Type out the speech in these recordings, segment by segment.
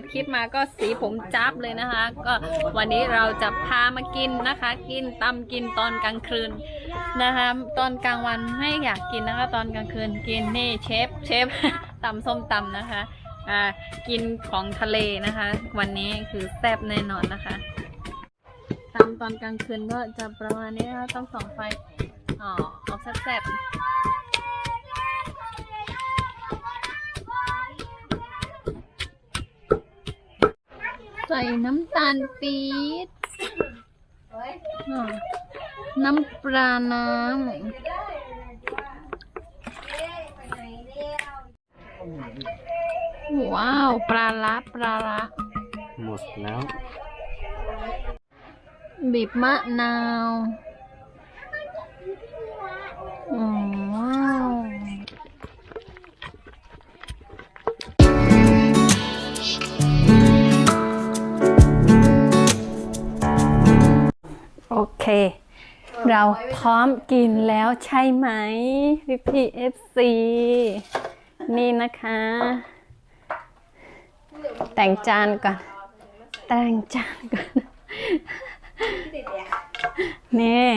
ดคลิปมาก็สีผมจับเลยนะคะ ก็วันนี้เราจะพามากินนะคะ กินตำกินตอนกลางคืนนะคะ ตอนกลางวันไม่อยากกินนะคะ ตอนกลางคืนกินนี่เชฟเชฟตำส้มตำนะคะอ่ากินของทะเลนะคะ วันนี้คือแซ่บแน่นอนนะคะตำตอนกลางคืนก็จะประมาณนี้นะคะต้องส่องไฟอ๋อเอาแซ่บๆ ส่น้ำตาลปี๊บอ่าน้ำปลาน้ำว้าว ปลาละปลาละหมดแล้ว บีบมะนาว อืม เค เราพร้อมกินแล้วใช่ไหมพี่พี่เอฟซีนี่นะคะ แต่งจานก่อน แต่งจานก่อนนี่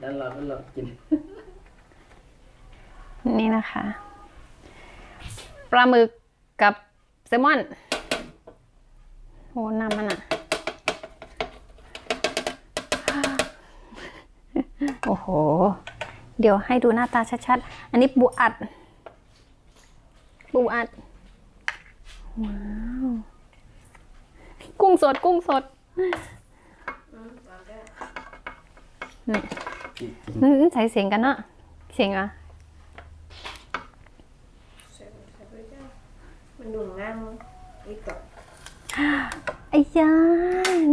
แล้วเราก็เรากิน นี่นะคะ ปลาหมึกกับแซลมอนโหน้ำมันอะ โอ้โห เดี๋ยวให้ดูหน้าตาชัดๆ อันนี้ปูอัด ปูอัด ว้าว กุ้งสดกุ้งสดนี่อืมใส่เสียงกันเนาะเสียงอะมันหนุ่มง่ามอีกก่อนไอ้ยา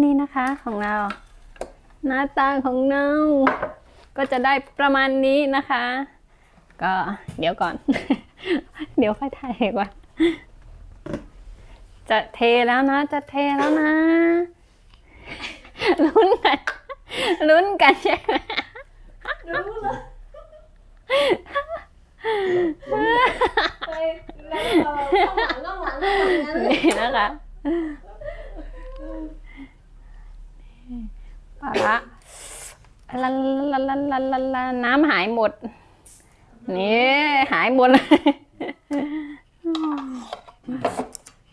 นี่นะคะของเรา หน้าตาของเรา ก็จะได้ประมาณนี้นะคะ ก็เดี๋ยวก่อน เดี๋ยวค่อยถ่ายก่อน จะเทแล้วนะ จะเทแล้วนะ ลุ้นกัน ลุ้นกันใช่ไหมรู้เลยไปแล้วเราข้างหลังข้างหลังข้างหลังนั้นนี่นะคะปลา ละลาลาลาลาลาลาน้ำหายหมด นี่หายหมดเลย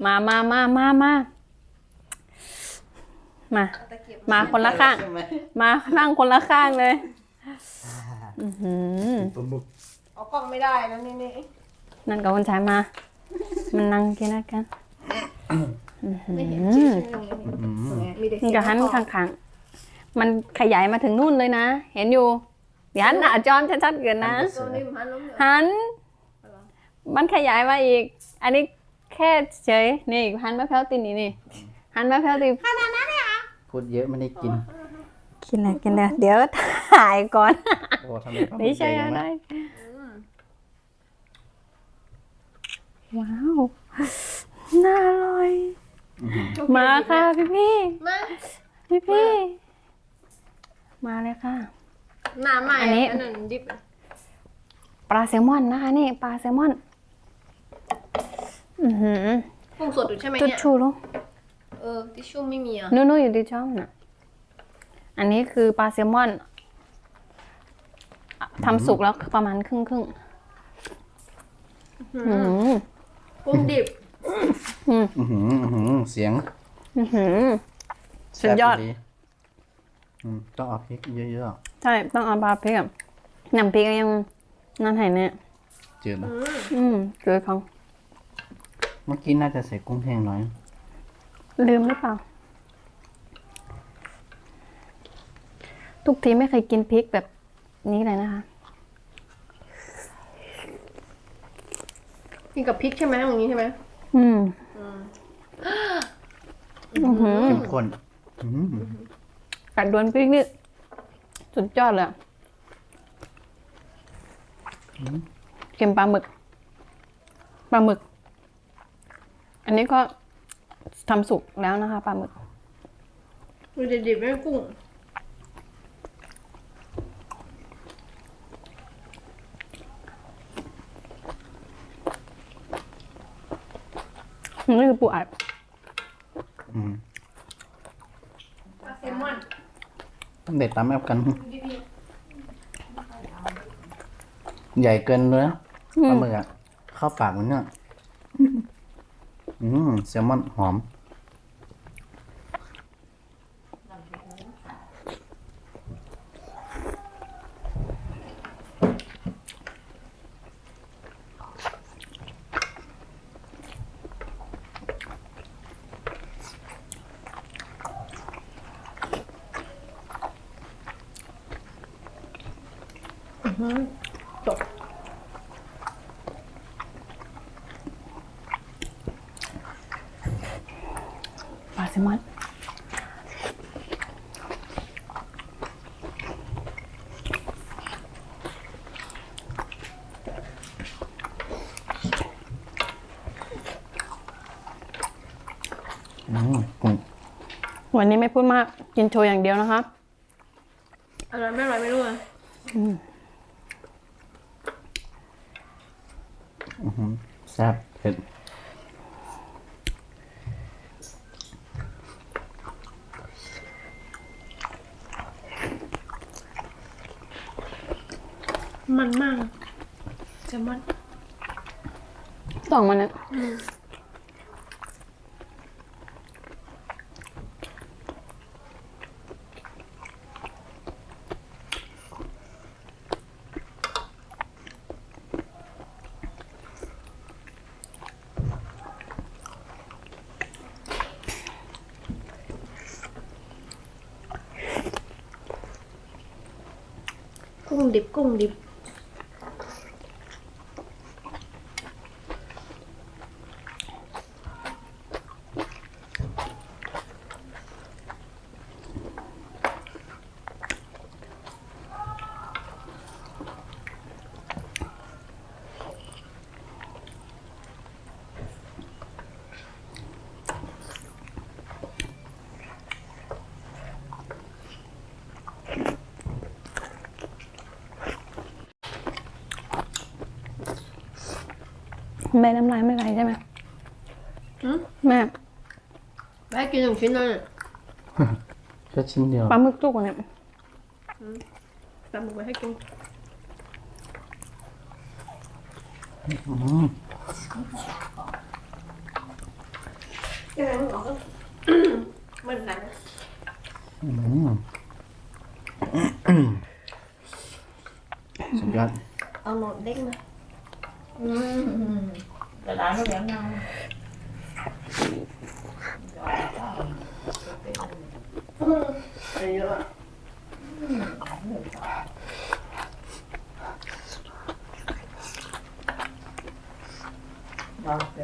มามามามามามา มาคนละข้าง มานั่งคนละข้างเลยอื้อหือปลาหมึกเอากล้องไม่ได้นะนี่นี่นั่นกับคนชายมา มันนั่งกินด้วยกันอื้อหืไม่เห็นอชื่อฉันตรงนี้อืมมีแต่นี่ก็หันข้างๆ มันขยายมาถึงนู่นเลยนะ เห็นอยู่เดี๋ยวหันหน้าจอมชัดๆเกินนะ ตัวนี้มันล้มเหรอหัน มันขยายมาอีก อันนี้แค่เฉยนี่หันมะพร้าวตินนี่นี่หันมะพร้าวตินพูดเยอะไม่ได้กินกินอะไรกินอะไรเดี๋ยวถ่ายก่อนโอ้ทำไมปลาหมึไม่กใช่ใหญ่อะไรมากว้าวน่าอร่อยอื้อหือมาค่ะพี่พี่มาพี่พี่ มาเลยค่ะ หน้าใหม่อันนี้ อันนั้นดิบอะปลาแซลมอนนะคะนี่ปลาแซลมอน อือหือกุ้งสดอยู่ใช่ไหมจุดเนี่ย ชูลูกเออ ทิชชู่ไม่มีอะ นู่นๆอยู่ที่ช่องน่ะ อันนี้คือปลาแซลมอนอะทำสุกแล้วประมาณครึ่งครึ่งๆอืมกุ้งดิบ อืมอื้อหืออื้อหือเสียงอื้อหือ สุดยอด แซ่บอืม ต้องเอาพริกเยอะใช่ต้องเอาปลาพริกอะน้ำพริกยังนั่นไหนเนี่ยๆจืดนะอืมเกลือของเมื่อกี้น่าจะใส่กุ้งแห้งน้อยลืมหรือเปล่า ทุกทีไม่เคยกินพริกแบบนี้เลยนะคะ กินกับพริกใช่ไหมตรงนี้ใช่ไหมอืมอือหือเข้มข้นอืม กัดโดนพริกนี่สุดยอดเลยอะเค็มปลาหมึกปลาหมึก อันนี้ก็ทำสุกแล้วนะคะปลาหมึกมันจะดิบไม่กุ้งนี่คือปูอัดอืม ปลาแซลมอน ต้องเด็ดตามแอปกันดูดิพี่ใหญ่เกินเลยนะอืปลามหมึกอะเข้าปากมันเนี่ยอืมแซลมอนหอม ปลาแซลมอนอืมกุ้งวันนี้ไม่พูดมาก กินโชว์อย่างเดียวนะคะอร่อยไม่อร่อยไม่รู้อะ อื้อหือแซ่บเผ็ดมันมากแซลมอนสองมันนี่ยกุ้ง ดิบกุ้ แม่น้ำลายไม่ไหลใช่ไหมหืมแม่แม่กินหนึ่งชิ้นเลยเนี่ยแค่ชิ้นเดียวปลาหมึกจุกเนี่ยตำลงไปให้กินอืมยังไงมึงออกก็มันหนังอืมสุดยอดเอาหนวดเด้งมา Cái đá nó béo nhau อะไรเยอะอะ Rồi, ok.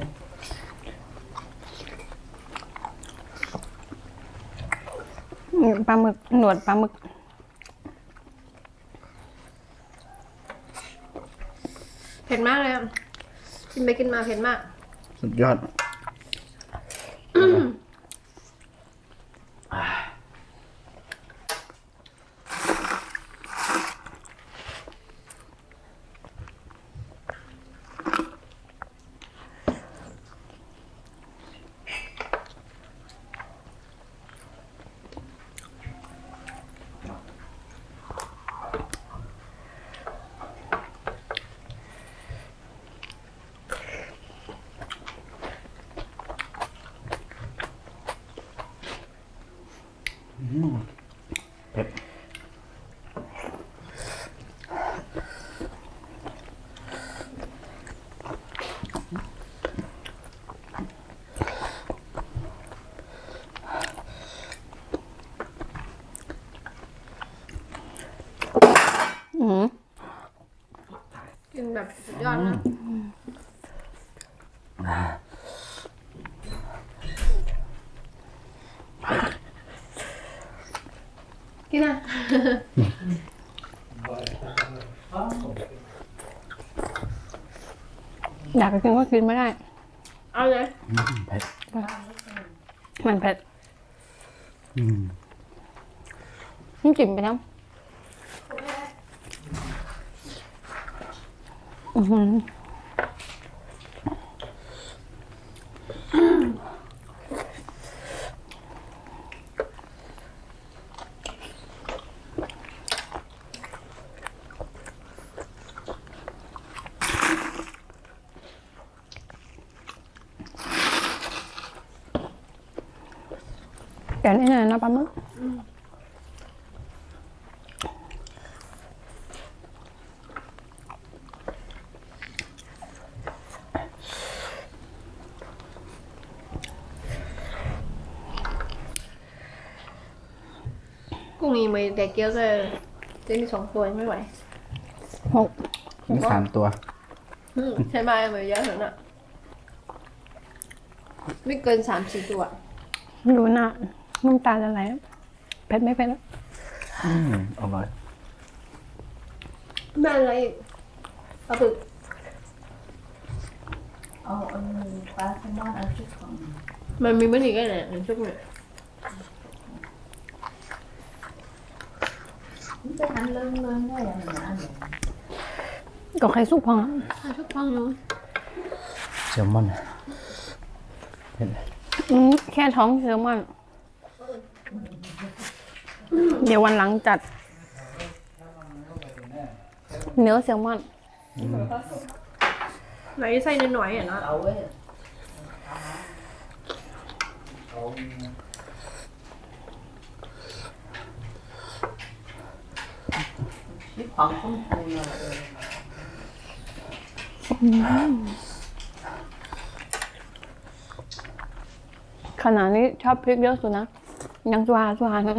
อืมปลาหมึกหนวดปลาหมึก เผ็ดมากเลยอะกินไปกินมาเผ็ดมาก สุดยอด อืม กิน แบบสุดยอดมากกินอะอยากกินก็กินไม่ได้ เอาเลยอืมเผ็ดมันเผ็ดอืมมันจิ้มไปแล้ว แกนี่นะนะปลาหมึก นี้ไม่ได้เกี่ยวเลยจะมีสองตัวยังไม่ไหวหกมีสามตัวอืมใช่ไหมไม่เยอะเท่านั้นอะไม่เกินสามสี่ตัวดูหน้าน้ำตาจะไหลเผ็ดไม่เผ็ดอะอืมอร่อยแม่อะไรอีกเอาบึกเอาอันนี้ปลาแซลมอนอันชุดของมันมีมันอีกไงเนี่ยในชุกเนี่ย มันจะหันเริ่มเริ่มได้ยังไงอันนี้ก็ไข่สุกพองอะอะชุกพังอยู่แซลมอนเห็นไหมอืมแค่ท้องเซลมอนเดี๋ยววันหลังจัด เนื้อแซลมอนไหนใส่น้อยๆอะเนาะ เอาไว้นี่ ของคุณครูเลยขนาดนี้ชอบพริกเยอะสุดนะ ยังสวาสวานะ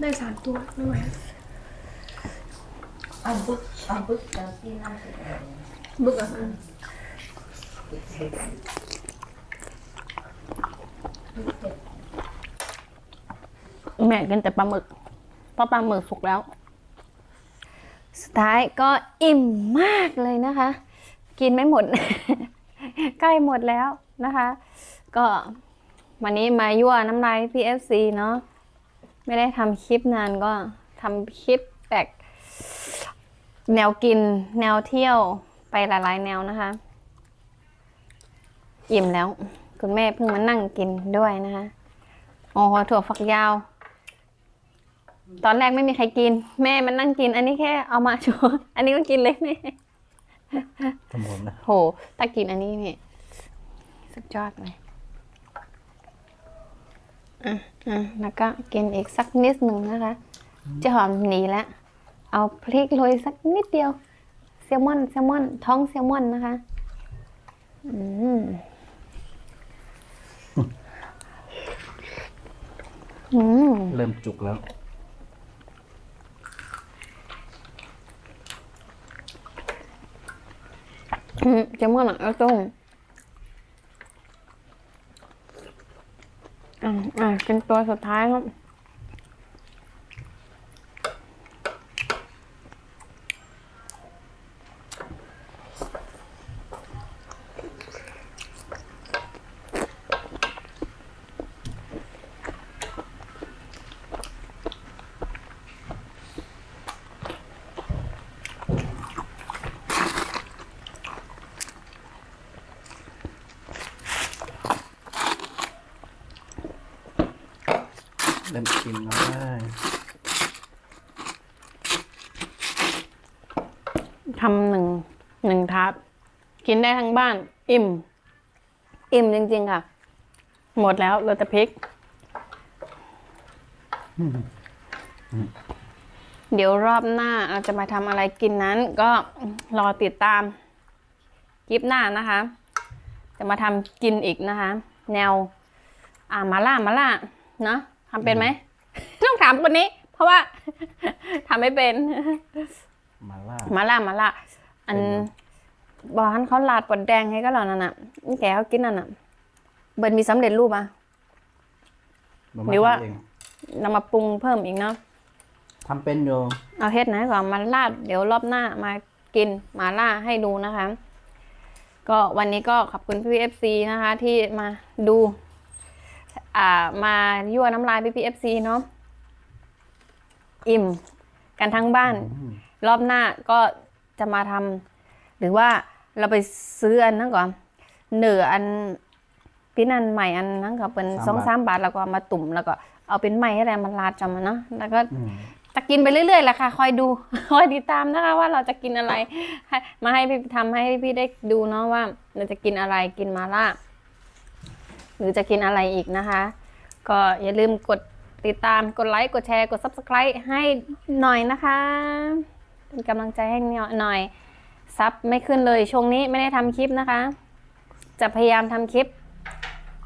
ได้สามตัวไม่ไหว เอาบึกเอาบึกจังที่นั่นสิบึกอะแม่กินแต่ปลาหมึก เพราะปลาหมึกสุกแล้ว สุดท้ายก็อิ่มมากเลยนะคะ กินไม่หมด ใกล้หมดแล้วนะคะ ก็วันนี้มายั่วน้ำลาย PFC เนาะไม่ได้ทำคลิปนานก็ทำคลิปแบบ แนวกินแนวเที่ยวไปหลายๆ แนวนะคะอิ่มแล้ว คุณแม่เพิ่งมานั่งกินด้วยนะคะอ๋อถั่วฝักยาว ตอนแรกไม่มีใครกิน แม่มันนั่งกิน อันนี้แค่เอามาโชว์อันนี้ก็กินเลยแม่ทำผมนะโหถ้ากินอันนี้นี่สุดยอดเลยอะอะแล้วก็กินอีกสักนิดหนึ่งนะคะจะหอมหนีแล้ว เอาพริกโรยสักนิดเดียวแซลมอนแซลมอนท้องแซลมอนนะคะอืมอืมเริ่มจุกแล้วอืมแซลมอนอะเอาต้มอะอะเป็นตัวสุดท้ายครับ เริ่มชิมแล้วได้ทำหนึ่งหนึ่งทาร์ตกินได้ทั้งบ้าน อิ่ม อิ่มจริง ๆ ค่ะ หมดแล้วเหลือแต่พริก เดี๋ยวรอบหน้าเราจะมาทำอะไรกินนั้น ก็รอติดตามคลิปหน้านะคะ จะมาทำกินอีกนะคะ แนว อ่ามาล่ามาล่าเนาะ ทำเป็นไหมต้องถามคนนี้ เพราะว่าทำไม่เป็นมาล่ามาล่ามาล่าอันเป็นไงบอกให้เขาลาดปดแดงให้ก็หล่อนั่นน่ะแกเขากินนั่นน่ะเบิร์นมีสำเร็จรูปอะมาหรือว่าทำเองนำมาปรุงเพิ่มอีกเนาะทำเป็นอยู่เอาเฮ็ดไหนก่อนมาลาดเดี๋ยวรอบหน้ามากินมาล่าให้ดูนะคะ ก็วันนี้ก็ขอบคุณพี่เอฟซีนะคะ ที่มาดู อ่ามายั่วน้ำลายพี่พีเอฟซีเนาะอิ่มกันทั้งบ้านอืมรอบหน้าก็จะมาทำหรือว่าเราไปซื้ออันนั้นก่อนเหนืออันปีนั้นใหม่อันนั้นก็เป็นสามสองบาทสามบาทแล้วก็เอามาตุ่มแล้วก็เอาเป็นไหมอะไรมันลาดจอมมันเนาะแล้วก็อืมจะกินไปเรื่อยๆแหละค่ะ คอยดูคอยติดตามนะคะ ว่าเราจะกินอะไรให้มาให้พี่ทำให้พี่ได้ดูเนาะว่าเราจะกินอะไรกินมาล่า หรือจะกินอะไรอีกนะคะ ก็อย่าลืมกดติดตามกดไลค์กดแชร์กด Subscribe ให้หน่อยนะคะเป็นกำลังใจให้หน่อยซับไม่ขึ้นเลยช่วงนี้ไม่ได้ทำคลิปนะคะ จะพยายามทำคลิป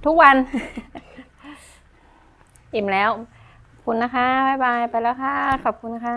ทุกวัน อิ่มแล้วคุณนะคะบ๊ายบายไปแล้วค่ะ ขอบคุณค่ะ